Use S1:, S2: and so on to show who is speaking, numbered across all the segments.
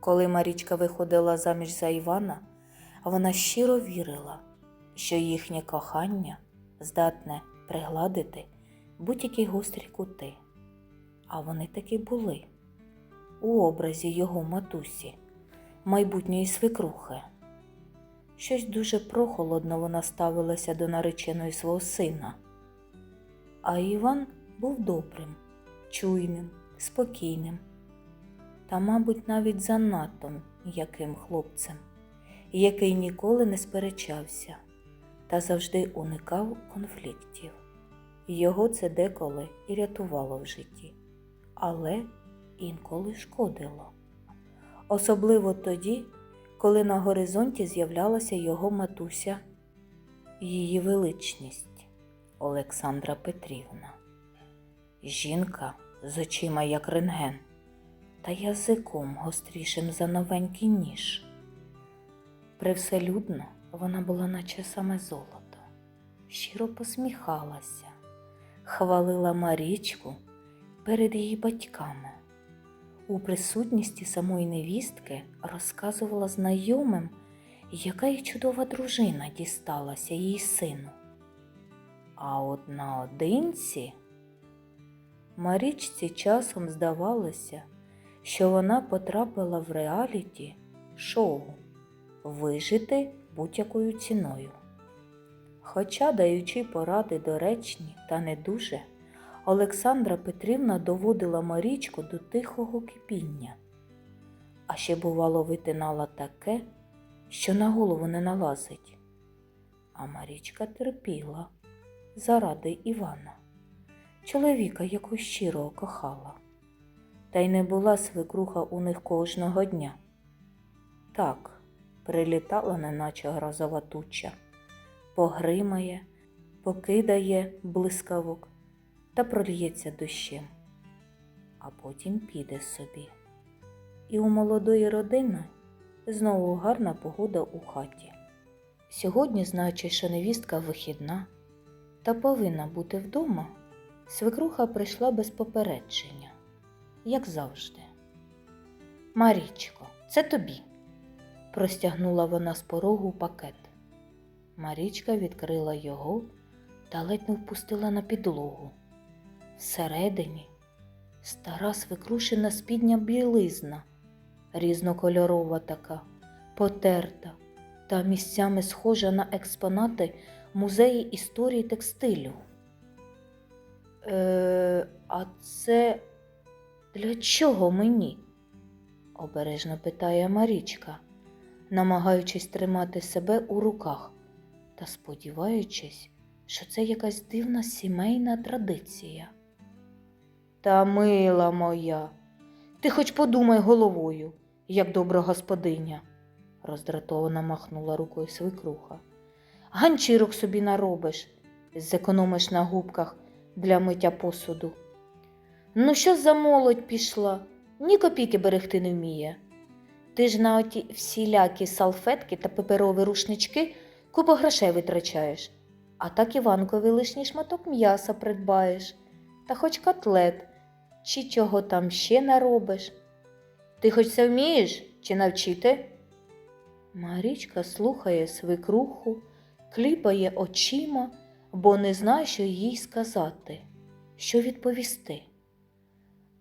S1: Коли Марічка виходила заміж за Івана, вона щиро вірила, що їхнє кохання здатне пригладити будь-які гострі кути. А вони таки були у образі його матусі, майбутньої свекрухи. Щось дуже прохолодно вона ставилася до нареченої свого сина. А Іван був добрим, чуйним, спокійним та, мабуть, навіть занадто м'яким хлопцем, який ніколи не сперечався та завжди уникав конфліктів. Його це деколи і рятувало в житті, але інколи шкодило. Особливо тоді, коли на горизонті з'являлася його матуся, її величність Олександра Петрівна. Жінка з очима, як рентген, та язиком гострішим за новенький ніж. Привселюдно вона була наче саме золото, щиро посміхалася, хвалила Марічку перед її батьками. У присутності самої невістки розказувала знайомим, яка й чудова дружина дісталася її сину. А от наодинці Марічці часом здавалося, що вона потрапила в реаліті шоу вижити будь-якою ціною. Хоча, даючи поради доречні та не дуже, Олександра Петрівна доводила Марічку до тихого кипіння, а ще, бувало, витинала таке, що на голову не налазить. А Марічка терпіла заради Івана, чоловіка, яку щиро кохала. Та й не була свекруха у них кожного дня. Так, прилітала, неначе грозова туча, погримає, покидає блискавок та прольється дощем, а потім піде собі. І у молодої родини знову гарна погода у хаті. Сьогодні, знаючи, що невістка вихідна та повинна бути вдома, свекруха прийшла без попередження, як завжди. Марічко, це тобі, простягнула вона з порогу пакет. Марічка відкрила його та ледь не впустила на підлогу. Всередині стара свекрушина спідня білизна, різнокольорова така, потерта та місцями схожа на експонати музеї історії текстилю. Е, а це для чого мені? обережно питає Марічка, намагаючись тримати себе у руках та сподіваючись, що це якась дивна сімейна традиція. Та мила моя, ти хоч подумай головою, як добра господиня, роздратовано махнула рукою свекруха. Ганчірок собі наробиш, зекономиш на губках для миття посуду. Ну, що за молодь пішла, ні копійки берегти не вміє. Ти ж на оті всілякі салфетки та паперові рушнички купу грошей витрачаєш, а так Іванкові лишній шматок м'яса придбаєш, та хоч котлет, чи чого там ще наробиш. Ти хоч це вмієш чи навчити? Марічка слухає свекруху, кліпає очима, бо не знає, що їй сказати, що відповісти.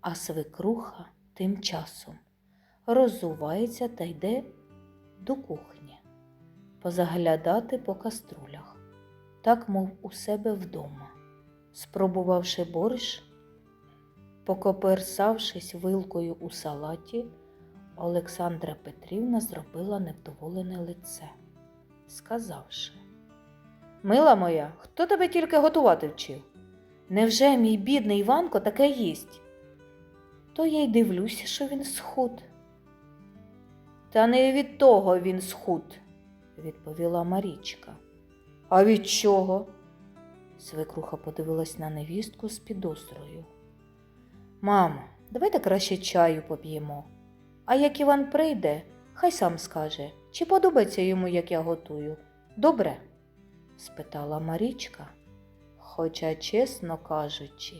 S1: А свекруха тим часом роззувається та йде до кухні, позаглядати по каструлях, так мов у себе вдома. Спробувавши борщ, покоперсавшись вилкою у салаті, Олександра Петрівна зробила невдоволене лице, сказавши Мила моя, хто тебе тільки готувати вчив? Невже мій бідний Іванко таке їсть? То я й дивлюся, що він схуд. Та не від того він схуд, відповіла Марічка. А від чого? Свекруха подивилась на невістку з підозрою. Мамо, давайте краще чаю поп'ємо. А як Іван прийде, хай сам скаже, чи подобається йому, як я готую. Добре? спитала Марічка. Хоча, чесно кажучи,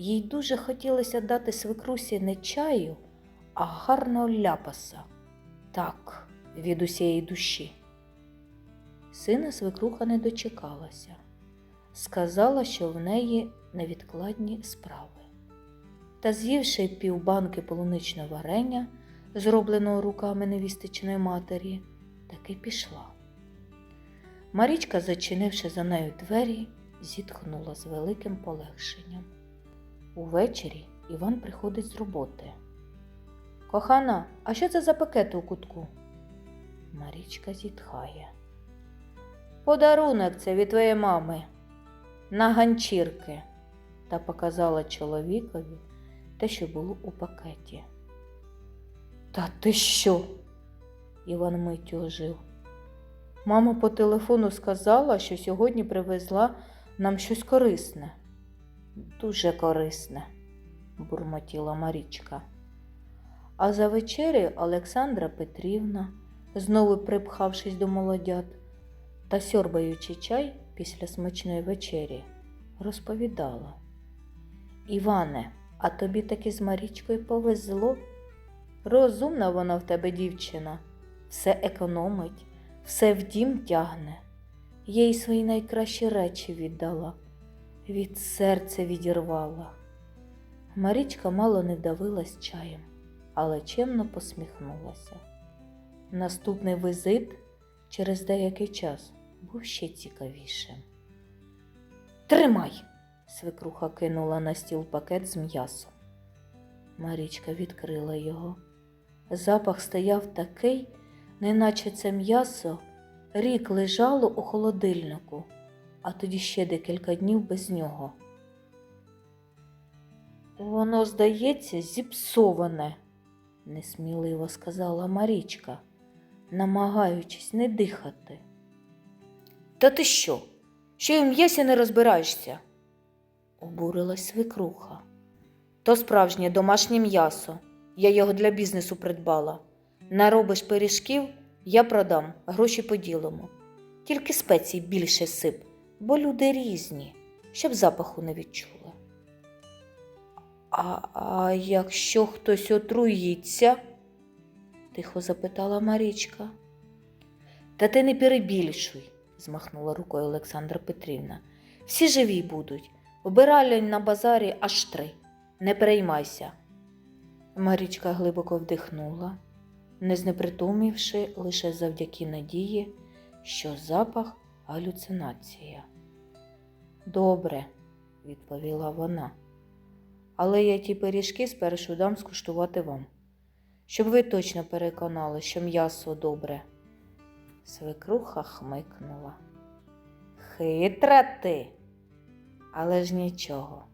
S1: їй дуже хотілося дати свекрусі не чаю, а гарного ляпаса. Так, від усієї душі. Сина свекруха не дочекалася. Сказала, що в неї невідкладні справи. Та з'ївши півбанки полуничного варення, зробленого руками невістичної матері, таки пішла. Марічка, зачинивши за нею двері, зітхнула з великим полегшенням. Увечері Іван приходить з роботи. Кохана, а що це за пакети у кутку? Марічка зітхає. Подарунок це від твоєї мами на ганчірки та показала чоловікові те, що було у пакеті. Та ти що? Іван миттю ожив. Мама по телефону сказала, що сьогодні привезла нам щось корисне. Дуже корисне, бурмотіла Марічка. А за вечерею Олександра Петрівна, знову припхавшись до молодят та сьорбаючи чай після смачної вечері, розповідала. Іване, а тобі таки з Марічкою повезло? Розумна вона в тебе дівчина, все економить, все в дім тягне. Їй свої найкращі речі віддала, від серця відірвала. Марічка мало не вдавилась чаєм, але чемно посміхнулася. Наступний визит через деякий час був ще цікавішим. Тримай! свекруха кинула на стіл пакет з м'ясом. Марічка відкрила його. Запах стояв такий, неначе це м'ясо рік лежало у холодильнику, а тоді ще декілька днів без нього. Воно, здається, зіпсоване, несміливо сказала Марічка, намагаючись не дихати. Та ти що? Що й в м'ясі не розбираєшся? обурилась свекруха. То справжнє домашнє м'ясо. Я його для бізнесу придбала. Наробиш пиріжків, я продам, гроші поділимо. Тільки спецій більше сип, бо люди різні, щоб запаху не відчули. А, а якщо хтось отруїться? тихо запитала Марічка. Та ти не перебільшуй, змахнула рукою Олександра Петрівна. Всі живі будуть. Вбиральень на базарі аж три. Не переймайся. Марічка глибоко вдихнула, не знепритомівши лише завдяки надії, що запах галюцинація. Добре, відповіла вона, але я ті пиріжки спершу дам скуштувати вам, щоб ви точно переконали, що м'ясо добре. Свекруха хмикнула. Хитра ти, але ж нічого,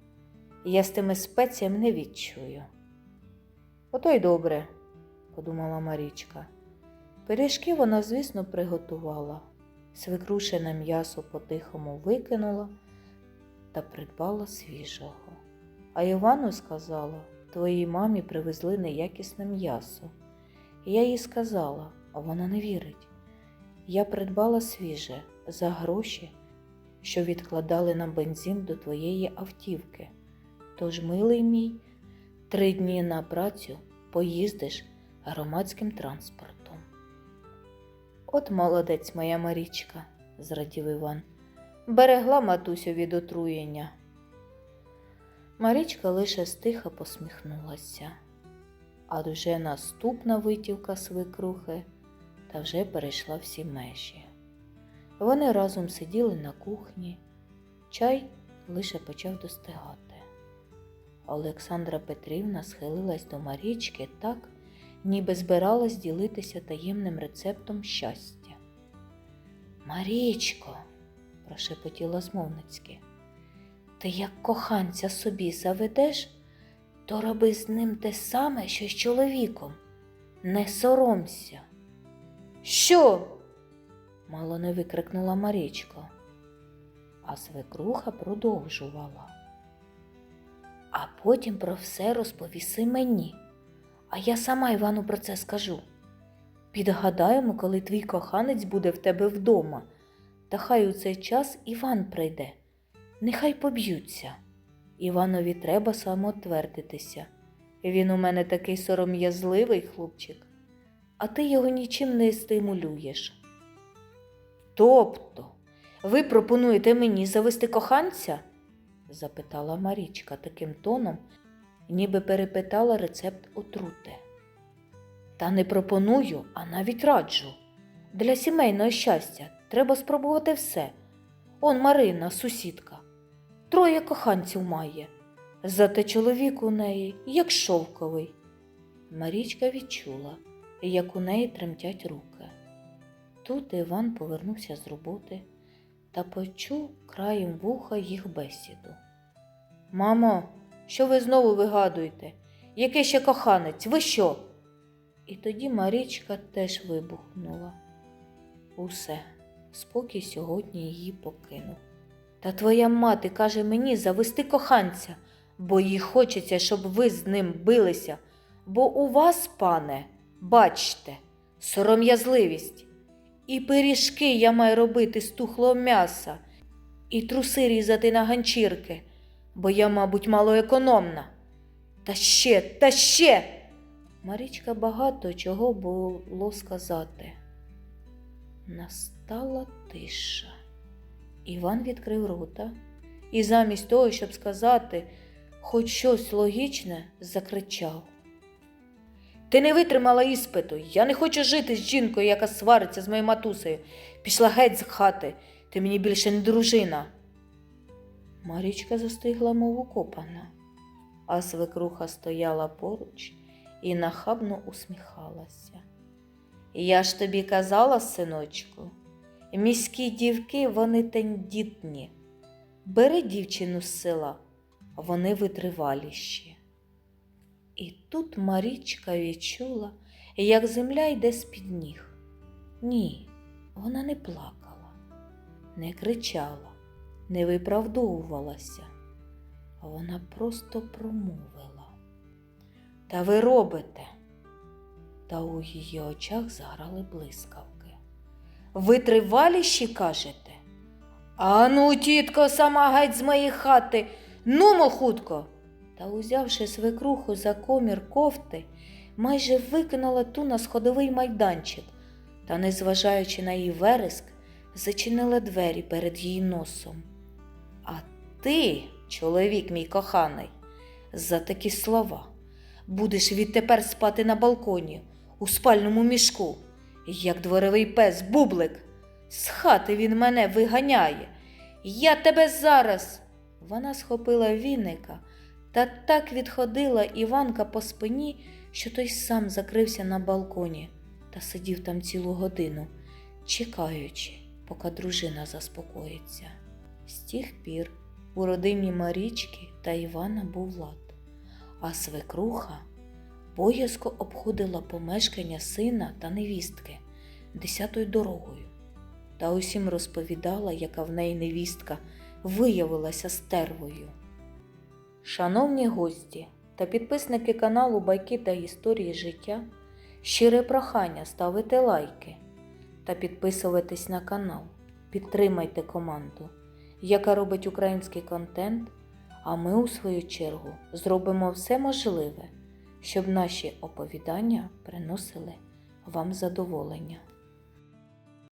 S1: я з тими спеціями не відчую. Ото й добре, подумала Марічка. Пиріжки вона, звісно, приготувала, свекрушене м'ясо по-тихому викинула та придбала свіжого. А Івану сказала, твоїй мамі привезли неякісне м'ясо. І я їй сказала, а вона не вірить. Я придбала свіже за гроші, що відкладали на бензин до твоєї автівки. Тож, милий мій, три дні на працю поїздиш громадським транспортом. От молодець моя Марічка, зрадів Іван, берегла матусю від отруєння. Марічка лише стиха посміхнулася, а вже наступна витівка свекрухи та вже перейшла всі межі. Вони разом сиділи на кухні, чай лише почав достигати. Олександра Петрівна схилилась до Марічки так, ніби збиралась ділитися таємним рецептом щастя. Марічко, прошепотіла змовницьки, ти як коханця собі заведеш, то роби з ним те саме, що з чоловіком. Не соромся. Що? мало не викрикнула Марічко. А свекруха продовжувала. А потім про все розповіси мені, а я сама Івану про це скажу. Підгадаємо, коли твій коханець буде в тебе вдома, та хай у цей час Іван прийде, нехай поб'ються. Іванові треба самоотвердитися, Він у мене такий сором'язливий хлопчик, а ти його нічим не стимулюєш. Тобто, ви пропонуєте мені завести коханця? запитала Марічка таким тоном, ніби перепитала рецепт отрути. Та не пропоную, а навіть раджу. Для сімейного щастя треба спробувати все. Он Марина, сусідка, троє коханців має. Зате чоловік у неї, як шовковий. Марічка відчула, як у неї тремтять руки. Тут Іван повернувся з роботи та почув краєм вуха їх бесіду. Мамо, що ви знову вигадуєте? Який ще коханець? Ви що? І тоді Марічка теж вибухнула. Усе, спокій сьогодні її покинув. Та твоя мати каже мені завести коханця, бо їй хочеться, щоб ви з ним билися. Бо у вас, пане, бачте, сором'язливість. І пиріжки я маю робити з тухлого м'яса, і труси різати на ганчірки, бо я, мабуть, малоекономна. Та ще, та ще. Марічка багато чого було сказати. Настала тиша. Іван відкрив рота і замість того, щоб сказати хоч щось логічне, закричав. Ти не витримала іспиту. Я не хочу жити з жінкою, яка свариться з моєю матусею. Пішла геть з хати. Ти мені більше не дружина. Марічка застигла, мов укопана, а свекруха стояла поруч і нахабно усміхалася. Я ж тобі казала, синочку, міські дівки вони тендітні. Бери дівчину з села, вони витриваліші. І тут Марічка відчула, як земля йде з-під ніг. Ні, вона не плакала, не кричала, не виправдовувалася. Вона просто промовила. Та ви робите. Та у її очах заграли блискавки. Ви триваліші, кажете? Ану, тітко, сама геть з моєї хати, нумо хутко. Та, узявши свекруху за комір кофти, майже викинула ту на сходовий майданчик та, незважаючи на її вереск, зачинила двері перед її носом. А ти, чоловік мій коханий, за такі слова будеш відтепер спати на балконі у спальному мішку, як дворовий пес бублик. З хати він мене виганяє. Я тебе зараз. Вона схопила віника та так відходила Іванка по спині, що той сам закрився на балконі та сидів там цілу годину, чекаючи, поки дружина заспокоїться. З тих пір у родині Марічки та Івана був лад, а свекруха боязко обходила помешкання сина та невістки десятою дорогою та усім розповідала, яка в неї невістка виявилася стервою. Шановні гості та підписники каналу Байки та Історії життя, щире прохання ставити лайки та підписуватись на канал. Підтримайте команду, яка робить український контент, а ми, у свою чергу, зробимо все можливе, щоб наші оповідання приносили вам задоволення.